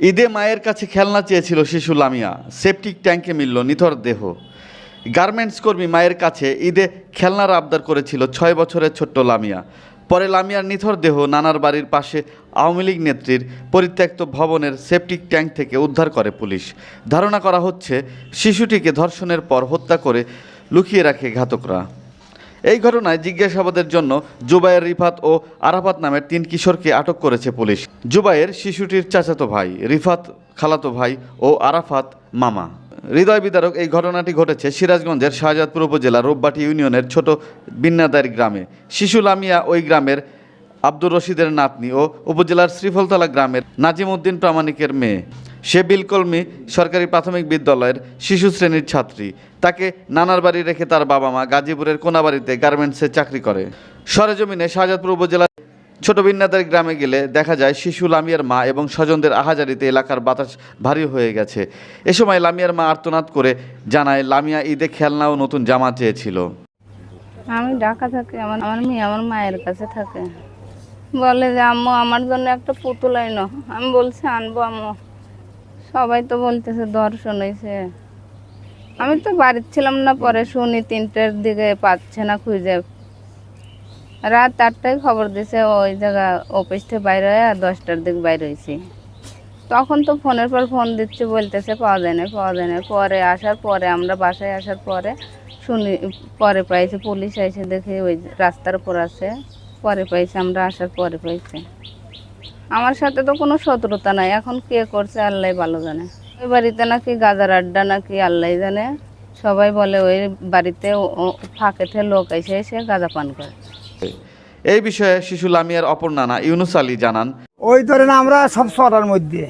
ঈদে মায়ের কাছে খেলনা চেয়েছিল শিশু লামিয়া। সেপটিক ট্যাঙ্কে মিলল নিথর দেহ। গার্মেন্টস কর্মী মায়ের কাছে ঈদে খেলনার আবদার করেছিল ছয় বছরের ছোট্ট লামিয়া। পরে লামিয়ার নিথর দেহ নানার বাড়ির পাশে আওয়ামী লীগ নেত্রীর পরিত্যক্ত ভবনের সেপটিক ট্যাঙ্ক থেকে উদ্ধার করে পুলিশ। ধারণা করা হচ্ছে, শিশুটিকে ধর্ষণের পর হত্যা করে লুকিয়ে রাখে ঘাতকরা। এই ঘটনায় জিজ্ঞাসাবাদের জন্য জুবাইয়ের রিফাত ও আরাফাত নামের তিন কিশোরকে আটক করেছে পুলিশ। জুবাইয়ের শিশুটির চাচাতো ভাই, রিফাত খালাতো ভাই ও আরাফাত মামা। হৃদয় বিদারক এই ঘটনাটি ঘটেছে সিরাজগঞ্জের শাহজাদপুর উপজেলার রোববাটি ইউনিয়নের ছোট বিন্নাদারি গ্রামে। শিশু লামিয়া ওই গ্রামের আব্দুর রশিদের নাতনি ও উপজেলার শ্রীফলতলা গ্রামের নাজিম উদ্দিন প্রামাণিকের মেয়ে। সে বিলকলমি সরকারি প্রাথমিক বিদ্যালয়ের শিশু শ্রেণির ছাত্রী। তাকে নানার বাড়ি রেখে তার বাবা মা গাজীপুরের কোনাবাড়িতে গার্মেন্টসে চাকরি করে। সরেজমিনে শাহজাদপুর উপজেলার ছোট বিন্নাদার গ্রামে গেলে দেখা যায় শিশু লামিয়ার মা এবং স্বজনদের আহাজারিতে এলাকার বাতাস ভারী হয়ে গেছে। এ সময় লামিয়ার মা আর্তনাদ করে জানায়, লামিয়া ঈদে খেলনা ও নতুন জামা চেয়েছিল। আমি ঢাকা থাকি, আমার আমার মেয়ে আমার মায়ের কাছে থাকে। বলে যে, আম্মু, আমার জন্য একটা পুতুল আইনো। আমি বলছি, আনব, আম্মু। সবাই তো বলতেছে দর্শন হয়েছে আমি তো বাড়িতে ছিলাম না, পরে শুনি তিনটের দিকে পাচ্ছে না খুঁজে। রাত আটটায় খবর দিছে, ওই জায়গা অফিস থেকে বাইরে হয়ে আর দশটার দিকে বাইরে হয়েছি তখন তো ফোনের পর ফোন দিচ্ছে, বলতেছে পাওয়া যায় না পাওয়া যায় না পরে আসার পরে, আমরা বাসায় আসার পরে শুনি, পরে পাইছে, পুলিশ এসে দেখে ওই রাস্তার উপর আছে। পরে পাইছে, আমরা আসার পরে পাইছে। আমার সাথে তো কোনো শত্রুতা নাই। এখন কে করছে আল্লাহ ভালো জানে। ওই বাড়িতে নাকি গাজার আড্ডা নাকি আল্লাহ জানে। সবাই বলে ওই বাড়িতে ফাঁকেতে লোক এসে এসে গাঁজা পান করে। এই বিষয়ে শিশু লামিয়ার অপর নানা ইউনুস আলী জানান। ওই ধরেন আমরা সব ছটার মধ্যে।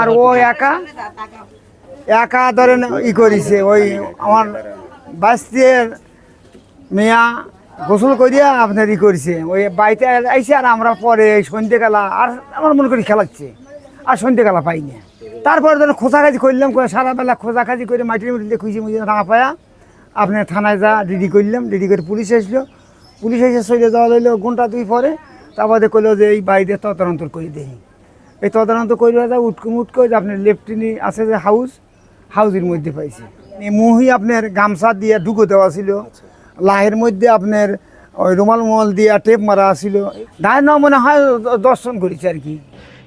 আর ও একা? একা ধরেন ই করেছে। ওই আমার বাস্তির মেয়া গোসল করিয়া আপনার ই করেছে ওই বাড়িতে আইসে আর আমরা পরে এই সন্ধ্যেবেলা আর আমার মনে করি খেলাচ্ছে। আর সন্ধ্যেবেলা পাই না। তারপরে ধরেন খোঁজাখাজি করলাম করে সারাবেলা খোঁজাখাজি করে মাটির মধ্যে খুঁজে মুজে না পায়া আপনার থানায় যা রেডি করলাম রেডি করে পুলিশ আসলো। পুলিশ এসে চলে যাওয়া হইল ঘণ্টা দুই পরে। তারপরে কইলো যে এই বাড়িতে তদন্ত করে দেই। এই তদন্ত করে যা উটকু মুট যে আপনার লেফটিনি আছে যে হাউস, হাউসের মধ্যে পাইছে। মুহি আপনার গামছা দিয়ে ঢুকো দেওয়া ছিল। লাহের মধ্যে আপনার ওই রুমাল মোমাল দিয়ে টেপ মারা আসিল দায় না মনে হয় দর্শন করেছে আর কি।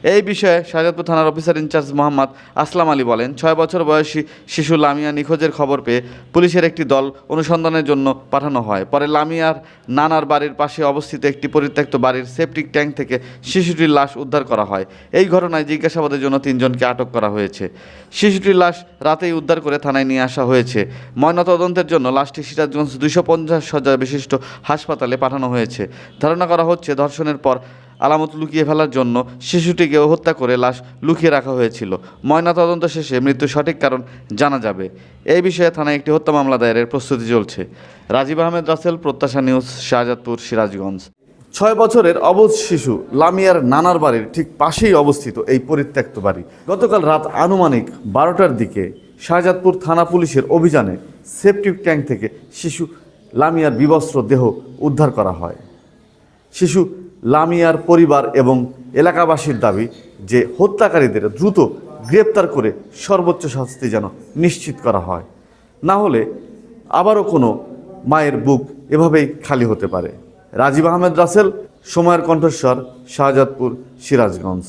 এই বিষয়ে শাহজাদপুর থানার অফিসার ইনচার্জ মোহাম্মদ আসলাম আলী বলেন, ছয় বছর বয়সী শিশু লামিয়া নিখোঁজের খবর পেয়ে পুলিশের একটি দল অনুসন্ধানের জন্য পাঠানো হয়। পরে লামিয়ার নানার বাড়ির পাশে অবস্থিত একটি পরিত্যক্ত বাড়ির সেপটিক ট্যাঙ্ক থেকে শিশুটির লাশ উদ্ধার করা হয়। এই ঘটনায় জিজ্ঞাসাবাদের জন্য তিনজনকে আটক করা হয়েছে। শিশুটির লাশ রাতেই উদ্ধার করে থানায় নিয়ে আসা হয়েছে। ময়নাতদন্তের জন্য লাশটি সিরাজগঞ্জ দুশো পঞ্চাশ শয্যা বিশিষ্ট হাসপাতালে পাঠানো হয়েছে। ধারণা করা হচ্ছে ধর্ষণের পর আলামত লুকিয়ে ফেলার জন্য শিশুটিকে হত্যা করে লাশ লুকিয়ে রাখা হয়েছিল। ময়নাতদন্ত শেষে মৃত্যুর সঠিক কারণ জানা যাবে। এই বিষয়ে থানায় একটি হত্যা মামলা দায়েরের প্রস্তুতি চলছে। রাজীব আহমেদ রাসেল, প্রত্যাশা নিউজ, শাহজাদপুর, সিরাজগঞ্জ। ছয় বছরের অবধ শিশু লামিয়ার নানার বাড়ির ঠিক পাশেই অবস্থিত এই পরিত্যক্ত বাড়ি। গতকাল রাত আনুমানিক বারোটার দিকে শাহজাদপুর থানা পুলিশের অভিযানে সেপটিক ট্যাঙ্ক থেকে শিশু লামিয়ার বিবস্ত্র দেহ উদ্ধার করা হয়। শিশু লামিয়ার পরিবার এবং এলাকাবাসীর দাবি যে হত্যাকারীদের দ্রুত গ্রেপ্তার করে সর্বোচ্চ শাস্তি যেন নিশ্চিত করা হয়। না হলে আবারও কোনো মায়ের বুক এভাবেই খালি হতে পারে। রাজীব আহমেদ রাসেল, সময়ের কণ্ঠস্বর, শাহজাদপুর, সিরাজগঞ্জ।